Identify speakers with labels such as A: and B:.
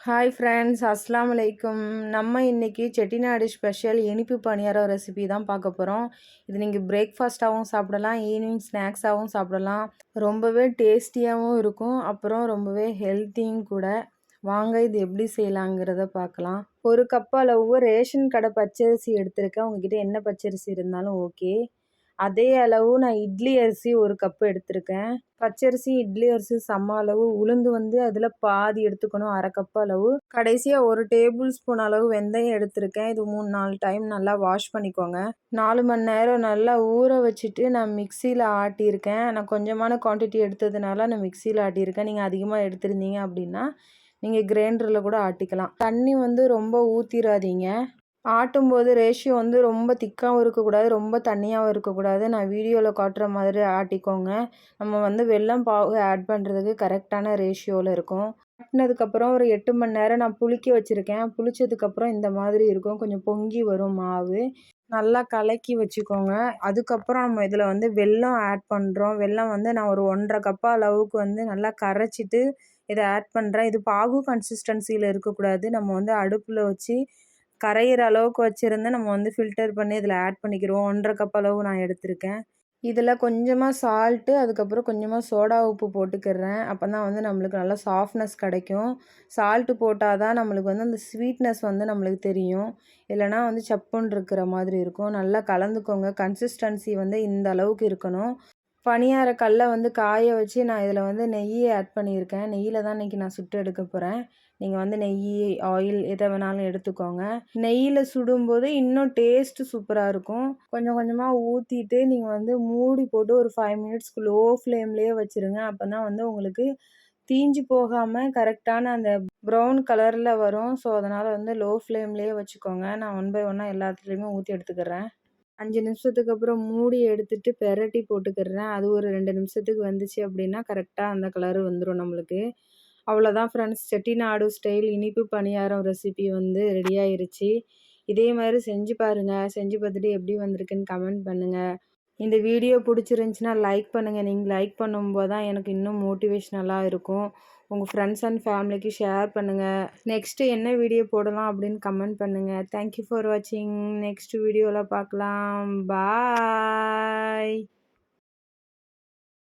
A: Hi friends அஸ்லாம் வலைக்கும் நம்ம இன்றைக்கி செட்டிநாடு ஸ்பெஷல் இனிப்பு பணியாரம் ரெசிபி தான் பார்க்க போகிறோம் இது நீங்கள் பிரேக்ஃபாஸ்ட்டாகவும் சாப்பிடலாம் ஈவினிங் ஸ்நாக்ஸாகவும் சாப்பிடலாம். ரொம்பவே டேஸ்டியாகவும் இருக்கும். அப்புறம் ரொம்பவே ஹெல்த்தியும் கூட. வாங்க இது எப்படி செய்யலாங்கிறத பார்க்கலாம். ஒரு கப் அளவு ரேஷன் கடை பச்சரிசி எடுத்திருக்கேன். உங்ககிட்ட என்ன பச்சரிசி இருந்தாலும் ஓகே அதே அளவு நான் இட்லி அரிசி ஒரு கப்பு எடுத்திருக்கேன். பச்சரிசி இட்லி அரிசி சம அளவு உளுந்து வந்து அதில் பாதி எடுத்துக்கணும் அரை கப் அளவு. கடைசியாக ஒரு டேபிள் ஸ்பூன் அளவு வெந்தயம் எடுத்திருக்கேன். இது மூணு நாலு டைம் நல்லா வாஷ் பண்ணிக்கோங்க. நாலு மணி நேரம் நல்லா ஊற வச்சுட்டு நான் மிக்சியில் ஆட்டியிருக்கேன். நான் கொஞ்சமான குவான்டிட்டி எடுத்ததுனால நான் மிக்சியில் ஆட்டியிருக்கேன். நீங்கள் அதிகமாக எடுத்திருந்தீங்க அப்படின்னா நீங்கள் கிரைண்டரில் கூட ஆட்டிக்கலாம். தண்ணி வந்து ரொம்ப ஊற்றிடாதீங்க ஆட்டும்போது ரேஷியோ வந்து ரொம்ப திக்காகவும் இருக்கக்கூடாது ரொம்ப தண்ணியாகவும் இருக்கக்கூடாது. நான் வீடியோவில் காட்டுற மாதிரி ஆட்டிக்கோங்க. நம்ம வந்து வெள்ளம் பாகு ஆட் பண்ணுறதுக்கு கரெக்டான ரேஷியோவில் இருக்கும். ஆட்டினதுக்கப்புறம் ஒரு எட்டு மணி நேரம் நான் புளிக்க வச்சுருக்கேன். புளிச்சதுக்கப்புறம் இந்த மாதிரி இருக்கும். கொஞ்சம் பொங்கி வரும் மாவு. நல்லா கலக்கி வச்சுக்கோங்க. அதுக்கப்புறம் நம்ம இதில் வந்து வெல்லம் ஆட் பண்ணுறோம் வெல்லம் வந்து நான் ஒரு ஒன்றரை கப்பா அளவுக்கு வந்து நல்லா கரைச்சிட்டு இதை ஆட் பண்ணுறேன் இது பாகு கன்சிஸ்டன்சியில் இருக்கக்கூடாது. நம்ம வந்து அடுப்பில் வச்சு கரையிற அளவுக்கு வச்சுருந்து நம்ம வந்து ஃபில்டர் பண்ணி இதில் ஆட் பண்ணிக்கிறோம். ஒன்றரை கப் அளவு நான் எடுத்திருக்கேன். இதில் கொஞ்சமாக சால்ட்டு அதுக்கப்புறம் கொஞ்சமாக சோடா உப்பு போட்டுக்கிறேன். அப்போ தான் வந்து நம்மளுக்கு நல்லா சாஃப்ட்னஸ் கிடைக்கும். சால்ட்டு போட்டால் தான் நம்மளுக்கு வந்து அந்த ஸ்வீட்னஸ் வந்து நம்மளுக்கு தெரியும். இல்லைனா வந்து சப்புன்னு இருக்கிற மாதிரி இருக்கும். நல்லா கலந்துக்கோங்க. கன்சிஸ்டன்சி வந்து இந்த அளவுக்கு இருக்கணும். பனியார கல்லை வந்து காய வச்சு நான் இதில் வந்து நெய்யை ஆட் பண்ணியிருக்கேன். நெய்யில் தான் இன்றைக்கி நான் சுட்டு எடுக்க போகிறேன் நீங்கள் வந்து நெய் ஆயில் எதை வேணாலும் எடுத்துக்கோங்க. நெய்யில் சுடும்போது இன்னும் டேஸ்ட்டு சூப்பராக இருக்கும். கொஞ்சம் கொஞ்சமாக ஊற்றிட்டு நீங்கள் வந்து மூடி போட்டு ஒரு ஃபைவ் மினிட்ஸ்க்கு லோ ஃப்ளேம்லேயே வச்சுருங்க. அப்போ தான் வந்து உங்களுக்கு தீஞ்சு போகாமல் கரெக்டான அந்த ப்ரௌன் கலரில் வரும். ஸோ அதனால் வந்து லோ ஃப்ளேம்லேயே வச்சுக்கோங்க. நான் ஒன் பை ஒன்னாக எல்லாத்துலேயுமே ஊற்றி எடுத்துக்கிறேன். அஞ்சு நிமிஷத்துக்கு அப்புறம் மூடி எடுத்துட்டு பெரட்டி போட்டுக்கிறேன். அது ஒரு ரெண்டு நிமிஷத்துக்கு வந்துச்சு அப்படின்னா கரெக்டாக அந்த கலரு வந்துடும் நம்மளுக்கு. அவ்வளோதான் ஃப்ரெண்ட்ஸ் செட்டிநாடு ஸ்டைல் இனிப்பு பணியாரம் ரெசிபி வந்து ரெடி ஆயிருச்சு. இதே மாதிரி செஞ்சு பாருங்கள் செஞ்சு பார்த்துட்டு எப்படி வந்திருக்குன்னு கமெண்ட் பண்ணுங்கள் இந்த வீடியோ பிடிச்சிருந்துச்சின்னா லைக் பண்ணுங்கள் நீங்கள் லைக் பண்ணும்போது தான் எனக்கு இன்னும் மோட்டிவேஷ்னலாக இருக்கும். உங்கள் ஃப்ரெண்ட்ஸ் அண்ட் ஃபேமிலிக்கு ஷேர் பண்ணுங்கள் நெக்ஸ்ட்டு என்ன வீடியோ போடலாம் அப்படின்னு கமெண்ட் பண்ணுங்கள் தேங்க்யூ ஃபார் வாட்சிங் நெக்ஸ்ட் வீடியோவில் பார்க்கலாம். பாய்